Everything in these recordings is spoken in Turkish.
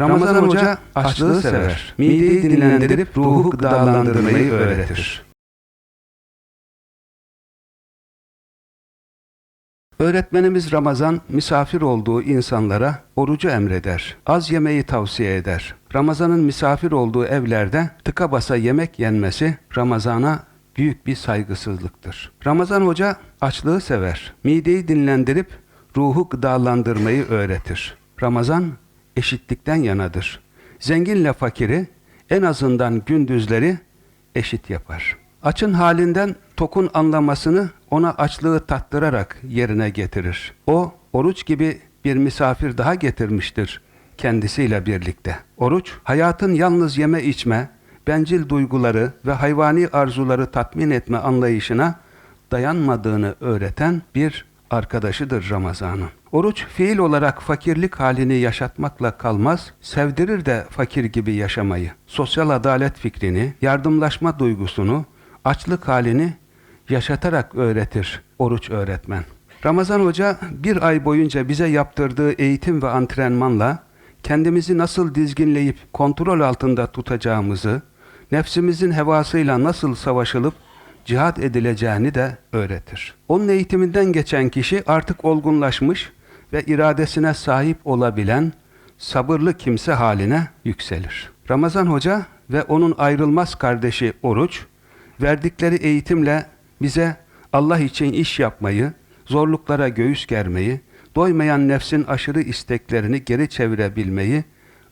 Ramazan Hoca açlığı sever. Mideyi dinlendirip ruhu gıdalandırmayı öğretir. Öğretmenimiz Ramazan misafir olduğu insanlara orucu emreder. Az yemeği tavsiye eder. Ramazanın misafir olduğu evlerde tıka basa yemek yenmesi Ramazana büyük bir saygısızlıktır. Ramazan Hoca açlığı sever. Mideyi dinlendirip ruhu gıdalandırmayı öğretir. Ramazan eşitlikten yanadır. Zenginle fakiri en azından gündüzleri eşit yapar. Açın halinden tokun anlamasını ona açlığı tattırarak yerine getirir. O oruç gibi bir misafir daha getirmiştir kendisiyle birlikte. Oruç hayatın yalnız yeme içme, bencil duyguları ve hayvani arzuları tatmin etme anlayışına dayanmadığını öğreten bir arkadaşıdır Ramazan'ın. Oruç fiil olarak fakirlik halini yaşatmakla kalmaz, sevdirir de fakir gibi yaşamayı. Sosyal adalet fikrini, yardımlaşma duygusunu, açlık halini yaşatarak öğretir oruç öğretmen. Ramazan Hoca bir ay boyunca bize yaptırdığı eğitim ve antrenmanla kendimizi nasıl dizginleyip kontrol altında tutacağımızı, nefsimizin hevasıyla nasıl savaşılıp cihat edileceğini de öğretir. Onun eğitiminden geçen kişi artık olgunlaşmış ve iradesine sahip olabilen sabırlı kimse haline yükselir. Ramazan Hoca ve onun ayrılmaz kardeşi Oruç, verdikleri eğitimle bize Allah için iş yapmayı, zorluklara göğüs germeyi, doymayan nefsin aşırı isteklerini geri çevirebilmeyi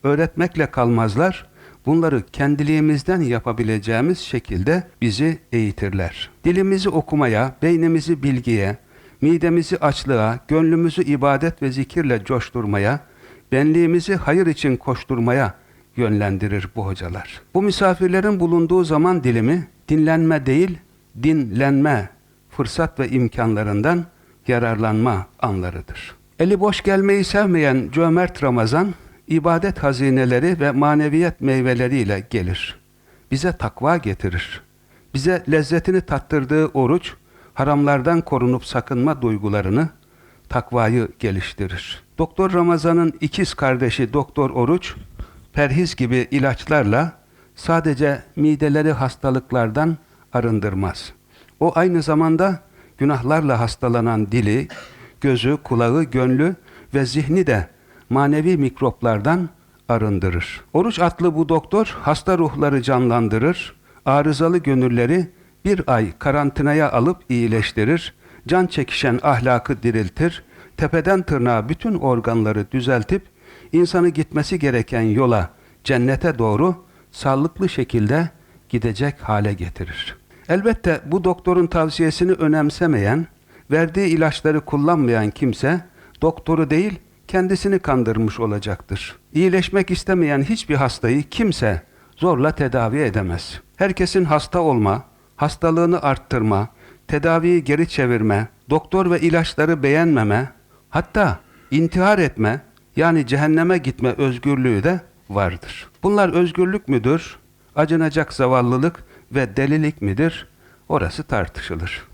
öğretmekle kalmazlar, bunları kendiliğimizden yapabileceğimiz şekilde bizi eğitirler. Dilimizi okumaya, beynimizi bilgiye, midemizi açlığa, gönlümüzü ibadet ve zikirle coşturmaya, benliğimizi hayır için koşturmaya yönlendirir bu hocalar. Bu misafirlerin bulunduğu zaman dilimi dinlenme değil, dinlenme fırsat ve imkanlarından yararlanma anlarıdır. Eli boş gelmeyi sevmeyen cömert Ramazan, ibadet hazineleri ve maneviyet meyveleriyle gelir. Bize takva getirir. Bize lezzetini tattırdığı oruç, haramlardan korunup sakınma duygularını, takvayı geliştirir. Doktor Ramazan'ın ikiz kardeşi Doktor Oruç, perhiz gibi ilaçlarla sadece mideleri hastalıklardan arındırmaz. O aynı zamanda günahlarla hastalanan dili, gözü, kulağı, gönlü ve zihni de manevi mikroplardan arındırır. Oruç adlı bu doktor hasta ruhları canlandırır, arızalı gönülleri bir ay karantinaya alıp iyileştirir, can çekişen ahlakı diriltir, tepeden tırnağa bütün organları düzeltip insanı gitmesi gereken yola, cennete doğru sağlıklı şekilde gidecek hale getirir. Elbette bu doktorun tavsiyesini önemsemeyen, verdiği ilaçları kullanmayan kimse doktoru değil kendisini kandırmış olacaktır. İyileşmek istemeyen hiçbir hastayı kimse zorla tedavi edemez. Herkesin hasta olma, hastalığını arttırma, tedaviyi geri çevirme, doktor ve ilaçları beğenmeme, hatta intihar etme yani cehenneme gitme özgürlüğü de vardır. Bunlar özgürlük müdür, acınacak zavallılık ve delilik midir? Orası tartışılır.